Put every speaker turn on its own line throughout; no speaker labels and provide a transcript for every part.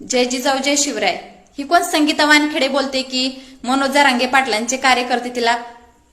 जय जिजाऊ जय शिवराय. ही कोण संगीता वानखेडे बोलते की मनोज रांगे पाटलांचे कार्यकर्ते तिला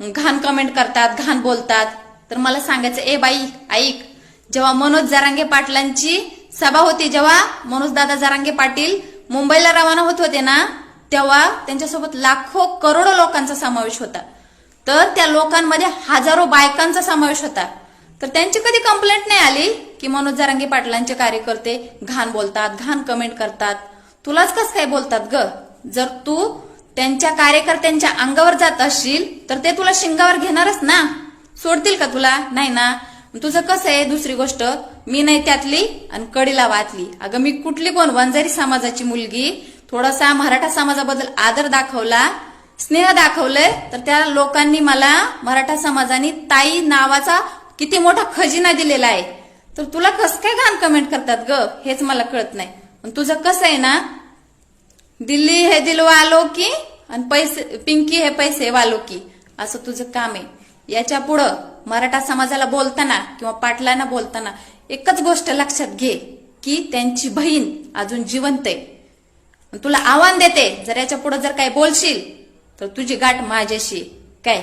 घाण कमेंट करतात घाण बोलतात. तर मला सांगायचं ए बाई ऐक. जेव्हा मनोज जरांगे पाटलांची सभा होती जेव्हा मनोज दादा जरांगे पाटील मुंबईला रवाना होत होते ना तेव्हा त्यांच्यासोबत लाखो करोडो लोकांचा समावेश होता. तर त्या लोकांमध्ये हजारो बायकांचा समावेश होता. तर त्यांची कधी कंप्लेंट नाही आली की मनोज जरांगे पाटलांचे कार्यकर्ते घाण बोलतात घाण कमेंट करतात? तुलाच कस काय बोलतात ग? जर तू त्यांच्या कार्यकर्त्यांच्या अंगावर जात असशील तर ते तुला शिंगावर घेणारच ना. सोडतील का तुला? नाही ना. तुझं कसं आहे? दुसरी गोष्ट मी नाही त्यातली आणि कडीला वाचली अगं मी कुठली कोण? वंजारी समाजाची मुलगी. थोडासा मराठा समाजाबद्दल आदर दाखवला स्नेह दाखवलंय तर त्या लोकांनी मला मराठा समाजाने ताई नावाचा किती मोठा खजिना दिलेला आहे. तर तुला कस काय घाण कमेंट करतात ग? हेच मला कळत नाही. पण तुझं कसं आहे ना दिल्ली हे दिल वालो की आणि पैसे पिंकी हे पैसे वालो की असं तुझं काम आहे. याच्या पुढं मराठा समाजाला बोलताना किंवा पाटलांना बोलताना एकच गोष्ट लक्षात घे की त्यांची बहीण अजून जिवंत आहे. तुला आव्हान देते जर याच्यापुढे जर काही बोलशील तर तुझी गाठ माझ्याशी काय?